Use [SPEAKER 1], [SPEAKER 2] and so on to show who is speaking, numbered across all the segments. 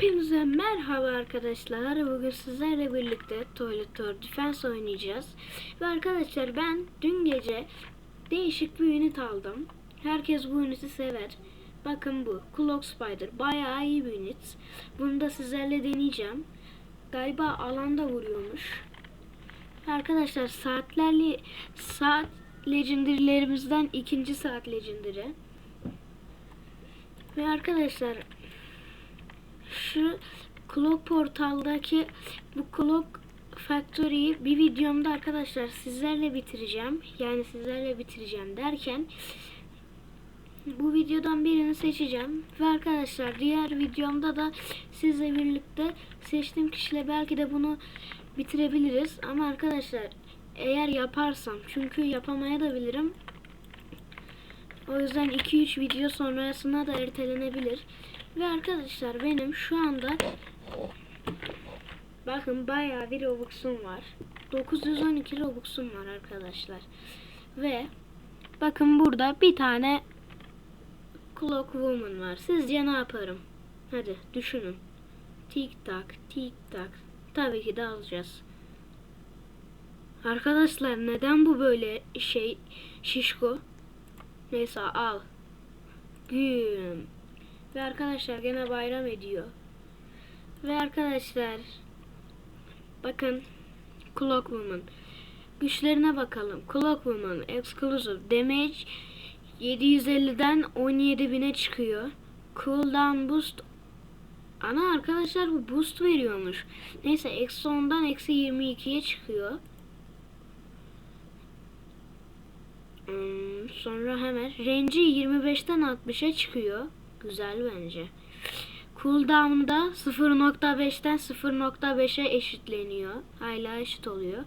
[SPEAKER 1] Hepinize merhaba arkadaşlar. Bugün sizlerle birlikte Toilet Tour Defense oynayacağız. Ve arkadaşlar ben dün gece değişik bir unit aldım. Herkes bu uniti sever. Bakın bu. Clock Spider. Bayağı iyi bir unit. Bunu da sizlerle deneyeceğim. Galiba alanda vuruyormuş. Arkadaşlar saatlerli saat legendary'lerimizden ikinci saat legendary. Ve arkadaşlar şu Clock Portal'daki bu Clock Factory'yi bir videomda arkadaşlar sizlerle bitireceğim. Yani sizlerle bitireceğim derken bu videodan birini seçeceğim. Ve arkadaşlar diğer videomda da sizle birlikte seçtiğim kişiyle belki de bunu bitirebiliriz. Ama arkadaşlar eğer yaparsam çünkü yapamaya da bilirim. O yüzden 2-3 video sonrasına da ertelenebilir. Ve arkadaşlar benim şu anda bakın bayağı bir Robux'um var. 912 Robux'um var arkadaşlar. Ve bakın burada bir tane Clock Woman var. Sizce ne yaparım? Hadi düşünün. Tik tak tik tak. Tabii ki de alacağız. Arkadaşlar neden bu böyle şey şişko? Neyse al. Güm. Ve arkadaşlar gene bayram ediyor. Ve arkadaşlar bakın Clock Woman. Güçlerine bakalım. Clock Woman Exclusive Damage 750'den 17.000'e çıkıyor. Cooldown Boost Ana arkadaşlar bu boost veriyormuş. Neyse eksi 10'dan eksi 22'ye çıkıyor. Hmm, sonra hemen range'i 25'ten 60'a çıkıyor. Güzel bence. Cooldown'da 0.5'ten 0.5'e eşitleniyor. Hala eşit oluyor.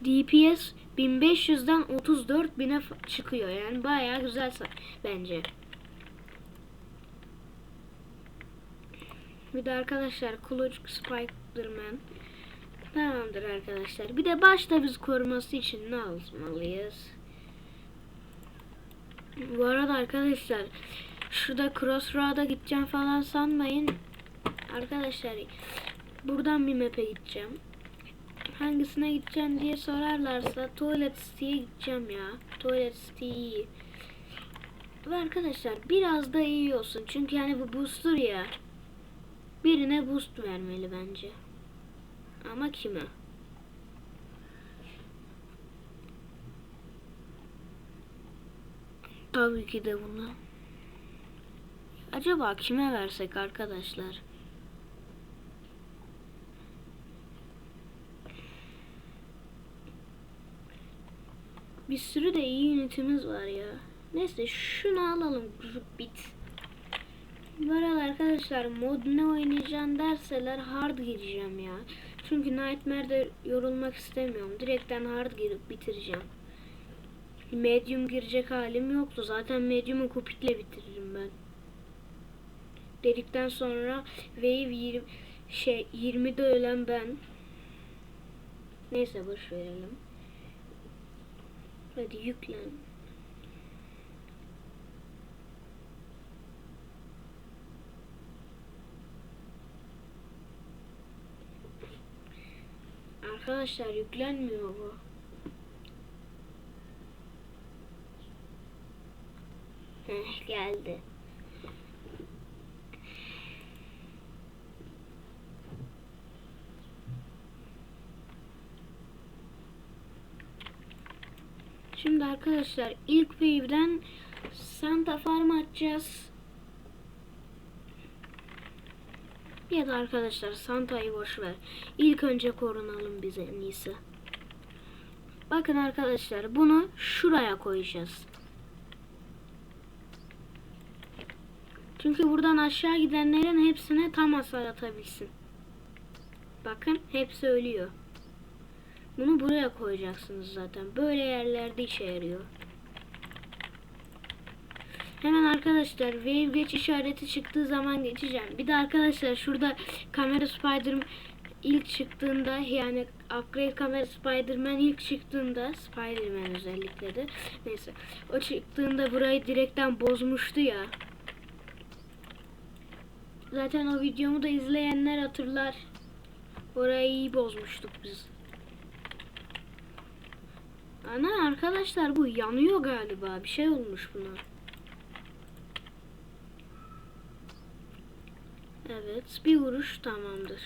[SPEAKER 1] DPS 1500'den 34.000'e fa- çıkıyor. Yani bayağı güzel bence. Bir de arkadaşlar Clutch Spider-Man. Tamamdır arkadaşlar. Bir de başta biz koruması için ne almalıyız? Bu arada arkadaşlar şurada Crossroad'a gideceğim falan sanmayın. Arkadaşlar buradan bir map'e gideceğim. Hangisine gideceğim diye sorarlarsa Toilet City'ye gideceğim ya. Toilet City iyi. Ve arkadaşlar biraz da iyi olsun. Çünkü yani bu booster ya. Birine boost vermeli bence. Ama kime? Tabii ki de buna. Acaba kime versek arkadaşlar? Bir sürü de iyi ünitimiz var ya. Neyse şunu alalım. Group bit. Bu arkadaşlar mod ne oynayacağım derseler hard gireceğim ya. Çünkü Nightmare'de yorulmak istemiyorum. Direkten hard girip bitireceğim. Medium girecek halim yoktu. Zaten Medium'u kupitle bitiririm ben. Dedikten sonra Wave 20 şey 20'de ölen ben. Neyse boş verelim. Hadi yüklen. Arkadaşlar yüklenmiyor bu. Heh, geldi. Şimdi arkadaşlar ilk wave'den Santa Farm atacağız. Ya da arkadaşlar Santa'yı boş ver. İlk önce korunalım biz en iyisi. Bakın arkadaşlar bunu şuraya koyacağız. Çünkü buradan aşağı gidenlerin hepsine tam hasar atabilsin. Bakın hepsi ölüyor. Bunu buraya koyacaksınız zaten. Böyle yerlerde işe yarıyor. Hemen arkadaşlar wave geç işareti çıktığı zaman geçeceğim. Bir de arkadaşlar şurada kamera Spider ilk çıktığında yani upgrade kamera Spider-Man ilk çıktığında Spider-Man özellikle de neyse o çıktığında burayı direkten bozmuştu ya. Zaten o videomu da izleyenler hatırlar. Orayı iyi bozmuştuk biz. Ana arkadaşlar bu yanıyor galiba. Bir şey olmuş buna. Evet bir vuruş tamamdır.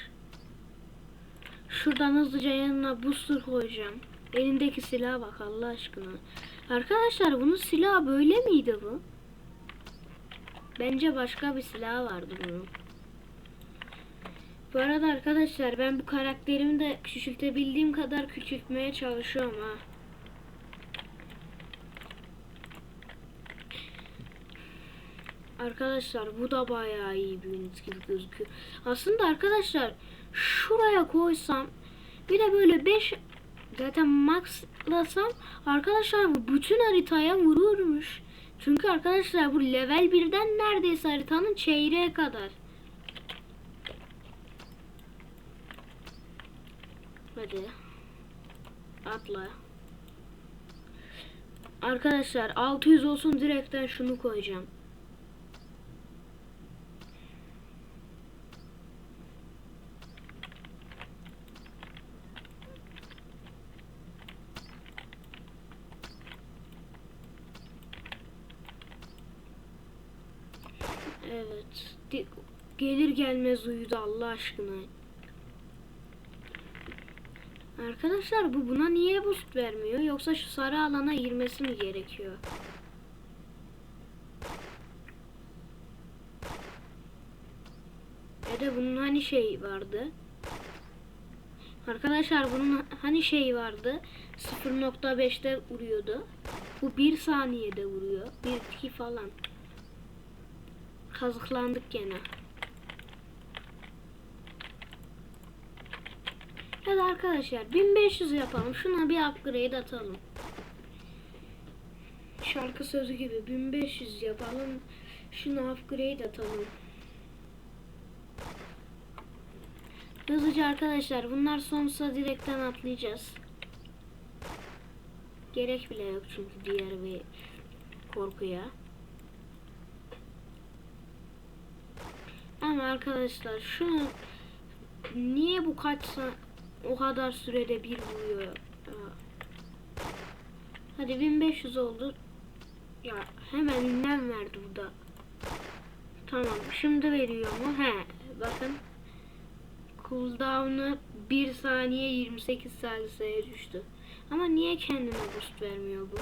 [SPEAKER 1] Şuradan hızlıca yanına booster koyacağım. Elindeki silaha bak Allah aşkına. Arkadaşlar bunun silahı böyle miydi bu? Bence başka bir silah vardı bunun. Bu arada arkadaşlar ben bu karakterimi de küçültebildiğim kadar küçültmeye çalışıyorum ha. Arkadaşlar bu da bayağı iyi unit gibi gözüküyor. Aslında arkadaşlar şuraya koysam bir de böyle 5 zaten maxlasam arkadaşlar bu bütün haritaya vururmuş. Çünkü arkadaşlar bu level 1'den neredeyse haritanın çeyreğe kadar. Hadi. Atla. Arkadaşlar 600 olsun direkten şunu koyacağım. Gelmez uyudu Allah aşkına. Arkadaşlar bu buna niye boost vermiyor? Yoksa şu sarı alana girmesi mi gerekiyor? Ya da bunun hani şey vardı? Arkadaşlar bunun hani şey vardı? 0.5'te vuruyordu. Bu 1 saniyede vuruyor. 1-2 falan. Kazıklandık gene. Hadi arkadaşlar 1500 yapalım. Şuna bir upgrade atalım. Şarkı sözü gibi 1500 yapalım. Şuna upgrade atalım. Hızlıca arkadaşlar bunlar sonsuza direkten atlayacağız. Gerek bile yok çünkü diğer bir korkuya. Ama arkadaşlar şunu niye bu kaç o kadar sürede bir vuruyor? Hadi 1500 oldu. Ya hemen ünlem verdi bu da. Tamam şimdi veriyor mu? He bakın. Cooldown'u 1 saniye 28 saniyeye düştü. Ama niye kendine boost vermiyor bu?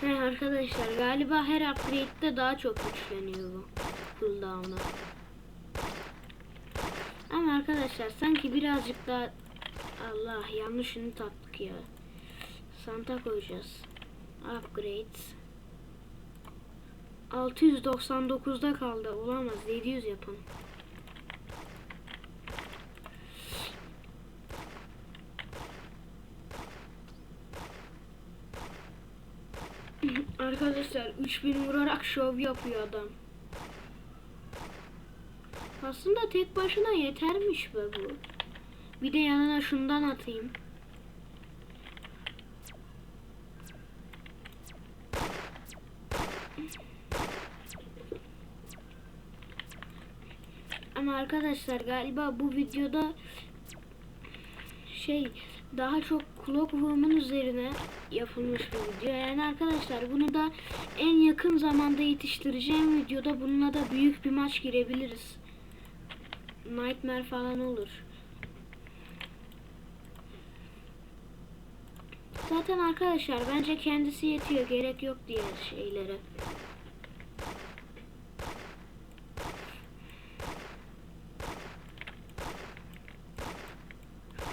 [SPEAKER 1] He arkadaşlar galiba her upgrade'de daha çok güçleniyor bu cooldown'u. Ama arkadaşlar sanki birazcık daha Allah yanlışını taktık ya. Santa koyacağız. Upgrade. 699'da kaldı. Olamaz. 700 yapalım. Arkadaşlar 3000 vurarak şov yapıyor adam. Aslında tek başına yetermiş be bu. Bir de yanına şundan atayım. Ama arkadaşlar galiba bu videoda şey daha çok Clockworm'un üzerine yapılmış bir video. Yani arkadaşlar bunu da en yakın zamanda yetiştireceğim videoda bununla da büyük bir maç girebiliriz. Nightmare falan olur. Zaten arkadaşlar bence kendisi yetiyor. Gerek yok diğer şeylere.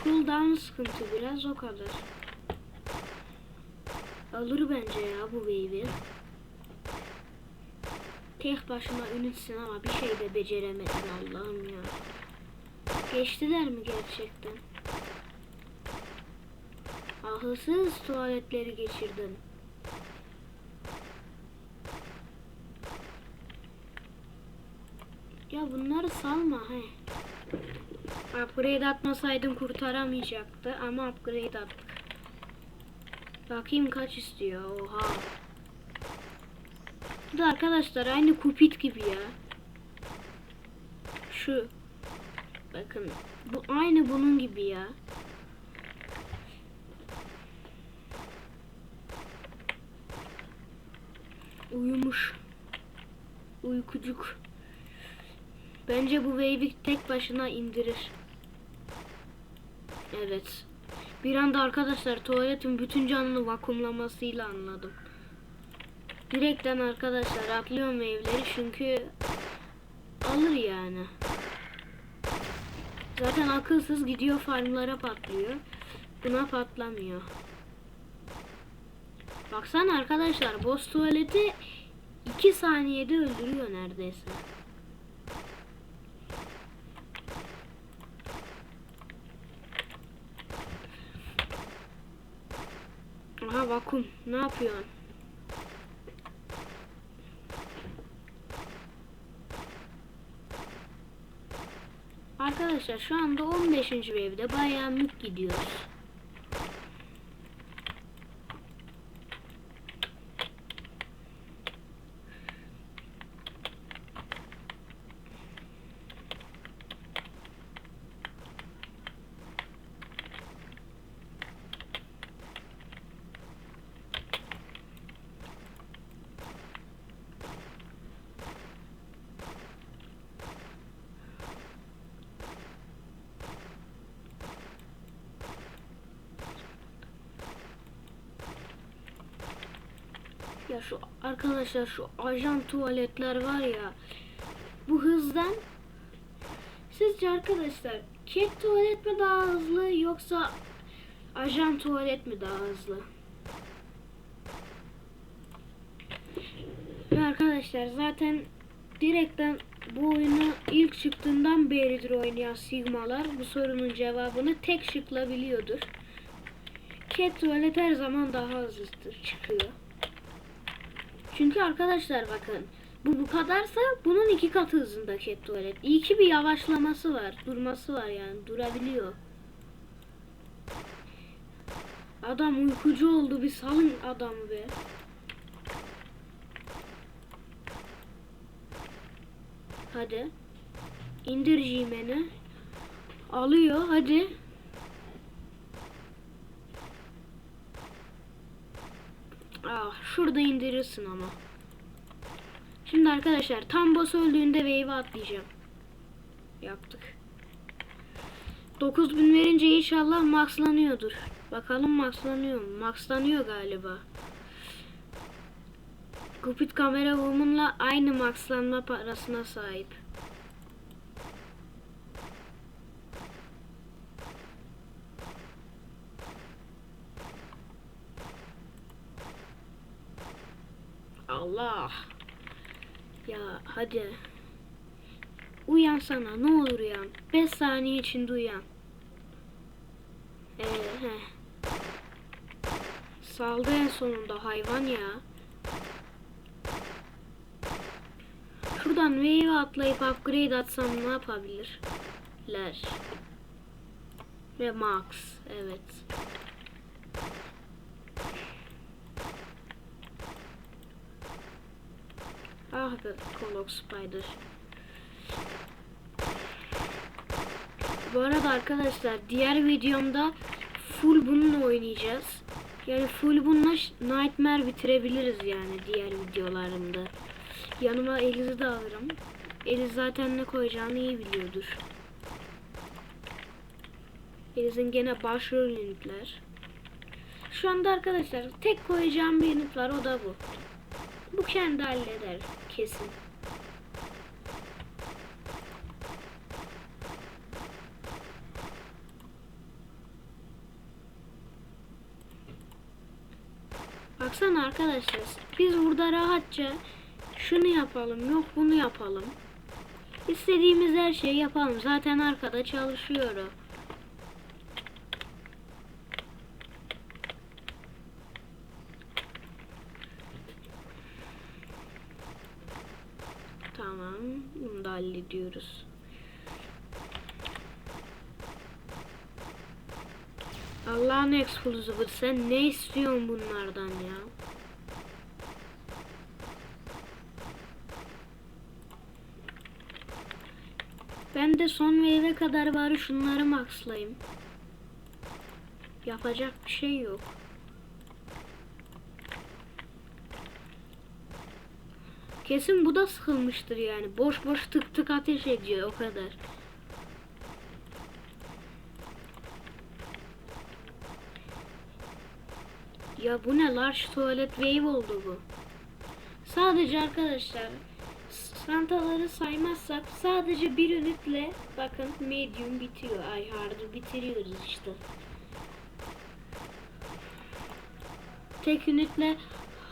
[SPEAKER 1] Cooldown sıkıntı biraz o kadar. Alır bence ya bu baby. Tek başına ünitsin ama bir şey de beceremedin Allah'ım ya. Geçtiler mi gerçekten? Ahılsız tuvaletleri geçirdim. Ya bunları salma he. Upgrade atmasaydım kurtaramayacaktı ama upgrade attık. Bakayım kaç istiyor. Oha. Bu da arkadaşlar aynı kupit gibi ya. Şu. Bakın. Bu aynı bunun gibi ya. Uyumuş. Uykucuk. Bence bu wave'i tek başına indirir. Evet. Bir anda arkadaşlar tuvaletin bütün canını vakumlamasıyla anladım. Direkten arkadaşlar atlıyorum wave'leri çünkü alır yani. Zaten akılsız gidiyor farmlara patlıyor. Buna patlamıyor. Baksana arkadaşlar boss tuvaleti 2 saniyede öldürüyor neredeyse. Aha vakum ne yapıyorsun? Arkadaşlar şu anda 15. wave'de bayağı mük gidiyoruz. Ya şu arkadaşlar şu ajan tuvaletler var ya. Bu hızdan sizce arkadaşlar ket tuvalet mi daha hızlı yoksa ajan tuvalet mi daha hızlı? Ve arkadaşlar zaten direkten bu oyunu ilk çıktığından beridir oynayan Sigmalar bu sorunun cevabını tek şıkla biliyordur. Cat tuvalet her zaman daha hızlıdır çıkıyor. Çünkü arkadaşlar bakın bu bu kadarsa bunun iki katı hızında cat tuvalet. İyi ki bir yavaşlaması var, durması var yani durabiliyor. Adam uykucu oldu bir salın adamı be. Hadi. İndir G-Man'i. Alıyor hadi. Ah şurada indirirsin ama. Şimdi arkadaşlar tam boss öldüğünde wave'e atlayacağım. Yaptık. 9000 verince inşallah maxlanıyordur. Bakalım maxlanıyor mu? Maxlanıyor galiba. Cupid kamera woman'la aynı maxlanma parasına sahip. Allah. Ya hadi. Uyan sana ne olur uyan. 5 saniye içinde uyan. Ee. Saldı en sonunda hayvan ya. Şuradan wave atlayıp upgrade atsam ne yapabilirler? Ve max evet. Ah be Kolok Spider. Bu arada arkadaşlar diğer videomda full bununla oynayacağız. Yani full bununla Nightmare bitirebiliriz yani diğer videolarımda. Yanıma Eliz'i de alırım. Eliz zaten ne koyacağını iyi biliyordur. Eliz'in gene başrol unitler. Şu anda arkadaşlar tek koyacağım bir unit var o da bu. Bu kendi halleder kesin. Baksana arkadaşlar biz burada rahatça şunu yapalım yok bunu yapalım. İstediğimiz her şeyi yapalım. Zaten arkada çalışıyor. Tamam. Bunu da hallediyoruz. Allah'ın exclusive'ı sen ne istiyorsun bunlardan ya? Ben de son meyve kadar bari şunları maxlayayım. Yapacak bir şey yok. Kesin bu da sıkılmıştır yani. Boş boş tık tık ateş ediyor o kadar. Ya bu ne large tuvalet wave oldu bu. Sadece arkadaşlar santaları saymazsak sadece bir ünitle bakın medium bitiyor. Ay hard'ı bitiriyoruz işte. Tek ünitle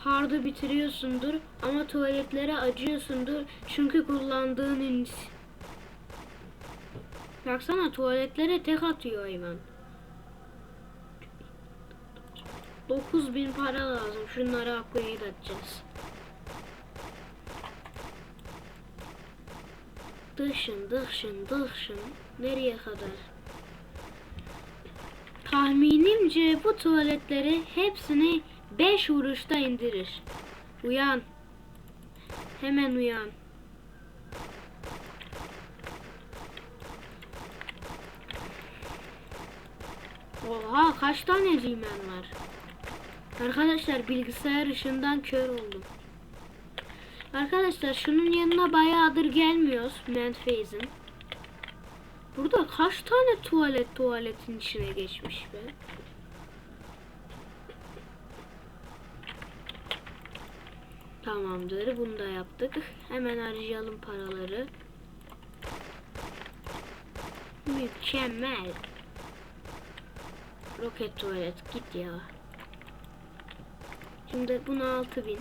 [SPEAKER 1] hard'ı bitiriyorsundur ama tuvaletlere acıyorsundur çünkü kullandığın ünit. Baksana tuvaletlere tek atıyor hayvan. 9000 para lazım. Şunları upgrade edeceğiz. Dışın, dışın, dışın. Nereye kadar? Tahminimce bu tuvaletleri hepsini 5 vuruşta indirir. Uyan. Hemen uyan. Oha kaç tane G-Man var? Arkadaşlar bilgisayar ışığından kör oldum. Arkadaşlar şunun yanına bayağıdır gelmiyoruz Manphase'in. Burada kaç tane tuvalet tuvaletin içine geçmiş be? Tamamdır bunu da yaptık. Hemen harcayalım paraları. Mükemmel. Roket tuvalet git ya. Şimdi buna 6000.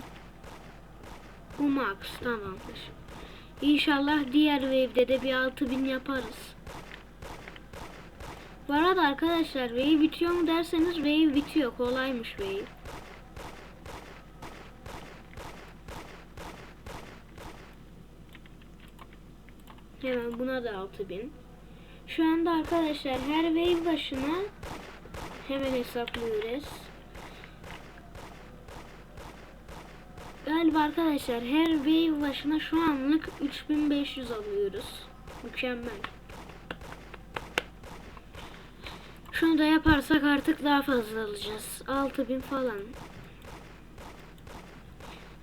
[SPEAKER 1] Bu max tamamdır. İnşallah diğer wave'de de bir 6000 yaparız. Bu arada arkadaşlar wave bitiyor mu derseniz wave bitiyor. Kolaymış wave. Hemen buna da 6000. Şu anda arkadaşlar her wave başına hemen hesaplıyoruz. Galiba arkadaşlar her wave başına şu anlık 3500 alıyoruz. Mükemmel. Şunu da yaparsak artık daha fazla alacağız. 6000 falan.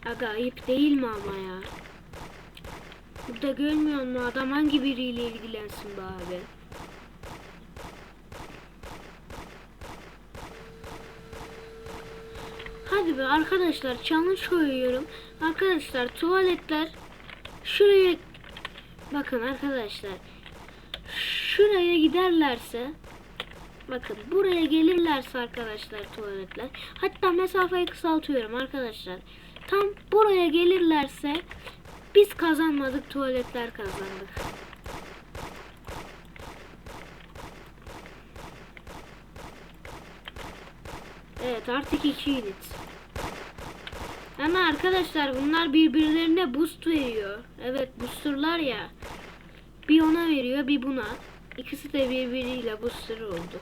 [SPEAKER 1] Aga ayıp değil mi ama ya? Burada görmüyor musun adam hangi biriyle ilgilensin be abi? Hadi be arkadaşlar challenge koyuyorum. Arkadaşlar tuvaletler şuraya bakın arkadaşlar şuraya giderlerse bakın buraya gelirlerse arkadaşlar tuvaletler hatta mesafeyi kısaltıyorum arkadaşlar tam buraya gelirlerse biz kazanmadık tuvaletler kazandık. Evet artık iki unit. Ama arkadaşlar bunlar birbirlerine boost veriyor. Evet boosterlar ya. Bir ona veriyor bir buna. İkisi de birbiriyle booster oldu.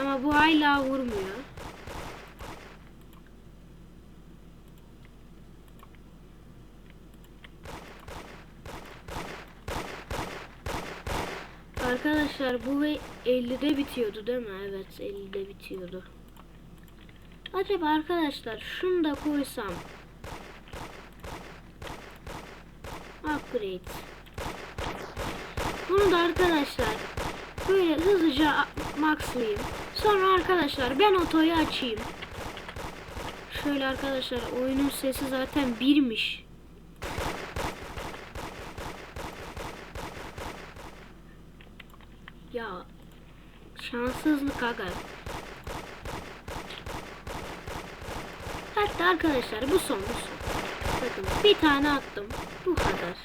[SPEAKER 1] Ama bu hala vurmuyor. Arkadaşlar bu ve 50'de bitiyordu değil mi? Evet 50'de bitiyordu. Acaba arkadaşlar şunu da koysam. Upgrade. Bunu da arkadaşlar böyle hızlıca maxlayayım. Sonra arkadaşlar ben otoyu açayım. Şöyle arkadaşlar oyunun sesi zaten birmiş. Ya şanssızlık aga. Hatta arkadaşlar bu son bu son. Bakın bir tane attım. Bu kadar.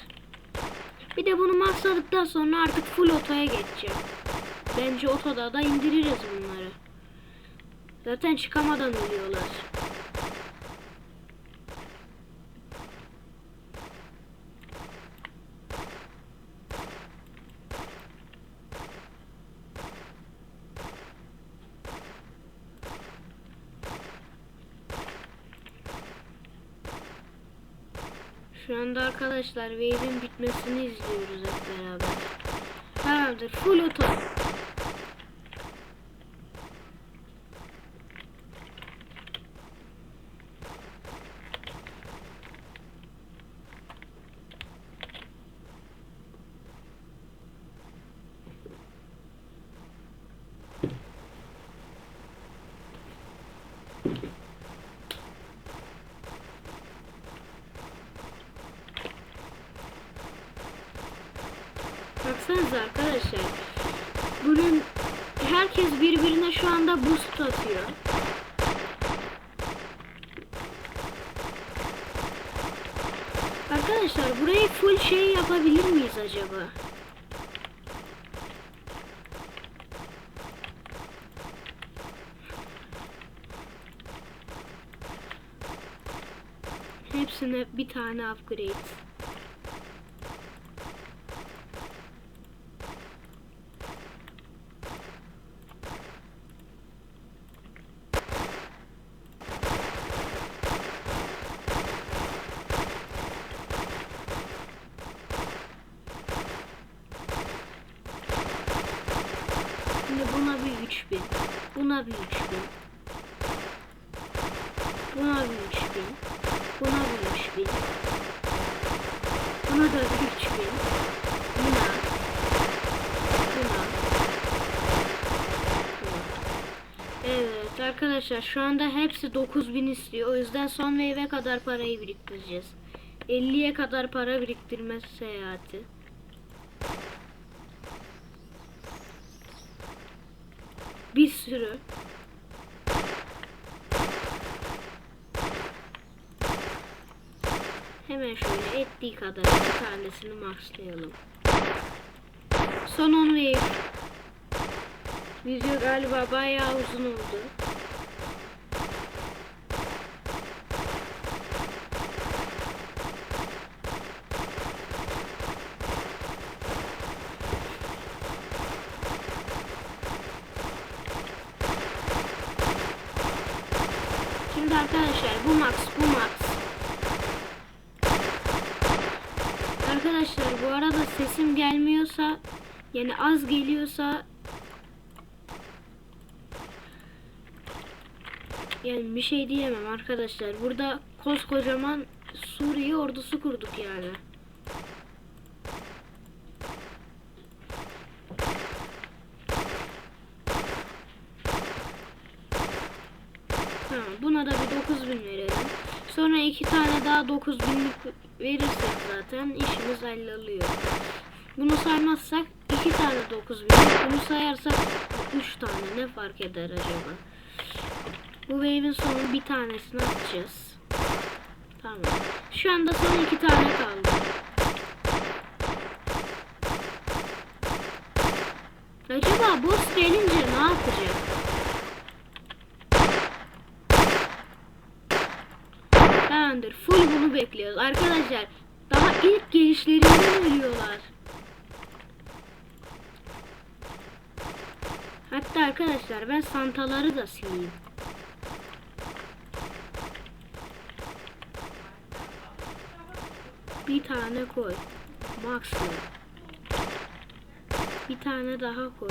[SPEAKER 1] Bir de bunu maxladıktan sonra artık full otoya geçeceğim. Bence otoda da indiririz bunları. Zaten çıkamadan ölüyorlar. Şu anda arkadaşlar wave'in bitmesini izliyoruz hep beraber. Tamamdır. Full auto. Baksanıza arkadaşlar. Bunun herkes birbirine şu anda atıyor. Arkadaşlar burayı full şey yapabilir miyiz acaba? Hepsine bir tane upgrade. Şimdi buna bir 3000. Buna bir 3000. Buna bir 3000. Buna bir 3000. Buna da bir 3000. Buna. Buna. Buna. Evet arkadaşlar şu anda hepsi 9000 istiyor. O yüzden son wave'e kadar parayı biriktireceğiz. 50'ye kadar para biriktirme seyahati. Bir sürü. Hemen şöyle ettiği kadar iki tanesini maxlayalım. Son 10 wave. Video galiba bayağı uzun oldu. Şimdi arkadaşlar bu max bu max. Arkadaşlar bu arada sesim gelmiyorsa yani az geliyorsa yani bir şey diyemem arkadaşlar. Burada koskocaman Suriye ordusu kurduk yani. Tamam buna da bir 9000 verelim. Sonra iki daha 9000'lik verirsek zaten işimiz halloluyor. Bunu saymazsak iki tane 9000'lik, bunu sayarsak üç tane ne fark eder acaba? Bu wave'in sonu bir tanesini atacağız. Tamam. Şu anda son iki tane kaldı. Acaba boss gelince ne yapacak? Tamamdır. Full bunu bekliyoruz. Arkadaşlar daha ilk gelişlerinden ölüyorlar. Hatta ben santaları da sileyim. Bir tane koy. Maximum. Bir tane daha koy.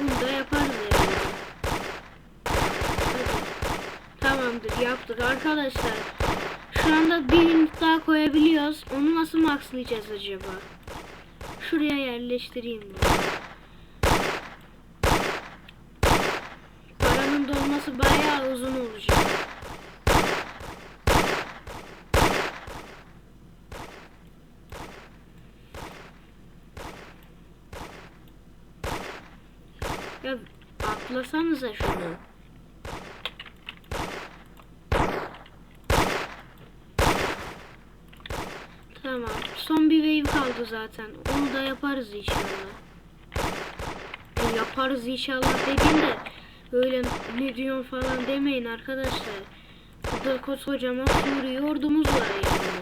[SPEAKER 1] Bunu da yaparız yani. Tamamdır yaptık arkadaşlar. Şu anda bir daha koyabiliyoruz. Onu nasıl maxlayacağız acaba? Şuraya yerleştireyim. Paranın dolması bayağı uzun olacak. Ya atlasanıza şunu. Tamam. Son kaldı zaten. Onu da yaparız inşallah. Ya yaparız inşallah dediğimde böyle ne diyorsun falan demeyin arkadaşlar. Burada koskocaman Suriye ordumuz var yani.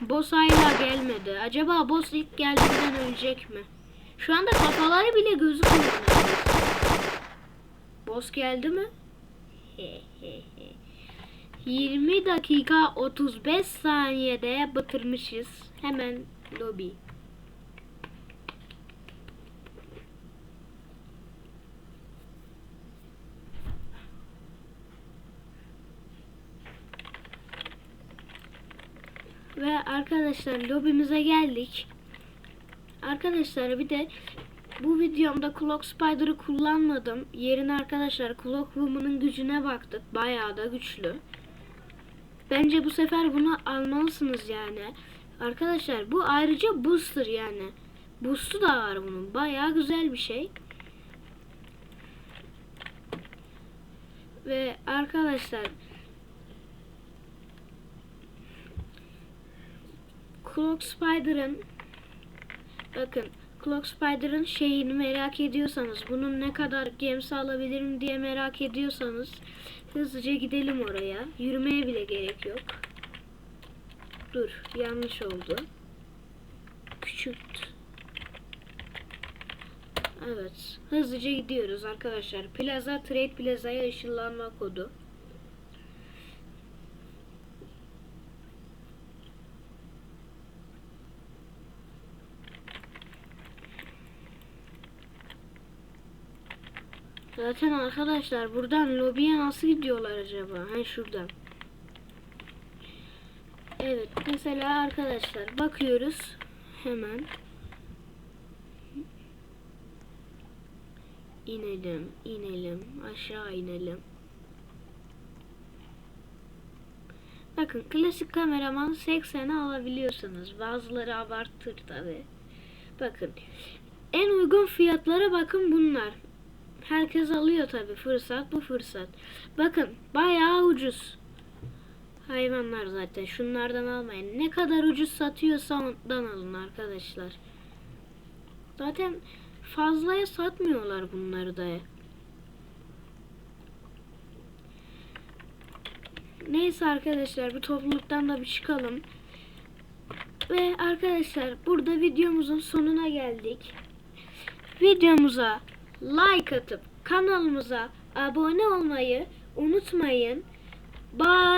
[SPEAKER 1] Boss hala gelmedi. Acaba boss ilk geldiğinden ölecek mi? Şu anda kafaları bile gözükmüyor. Boss geldi mi? 20 dakika 35 saniyede bitirmişiz. Hemen lobi. Ve arkadaşlar lobimize geldik. Arkadaşlar bir de bu videomda Clock Spider'ı kullanmadım. Yerine arkadaşlar Clock Woman'ın gücüne baktık. Bayağı da güçlü. Bence bu sefer bunu almalısınız yani. Arkadaşlar bu ayrıca booster yani. Boost'u da var bunun. Bayağı güzel bir şey. Ve arkadaşlar Clock Spider'ın bakın Clock Spider'ın şeyini merak ediyorsanız bunun ne kadar gemsi alabilirim diye merak ediyorsanız hızlıca gidelim oraya. Yürümeye bile gerek yok. Dur yanlış oldu. Küçült. Evet. Hızlıca gidiyoruz arkadaşlar. Plaza Trade Plaza'ya ışınlanma kodu. Zaten arkadaşlar buradan lobiye nasıl gidiyorlar acaba? Ha şuradan. Evet mesela arkadaşlar bakıyoruz hemen. İnelim, inelim, aşağı inelim. Bakın klasik kameraman 80'e alabiliyorsunuz. Bazıları abartır tabi. Bakın en uygun fiyatlara bakın bunlar. Herkes alıyor tabi fırsat bu fırsat. Bakın bayağı ucuz. Hayvanlar zaten şunlardan almayın. Ne kadar ucuz satıyorsa ondan alın arkadaşlar. Zaten fazlaya satmıyorlar bunları da. Neyse arkadaşlar bu topluluktan da bir çıkalım. Ve arkadaşlar burada videomuzun sonuna geldik. Videomuza like atıp kanalımıza abone olmayı unutmayın. Bye.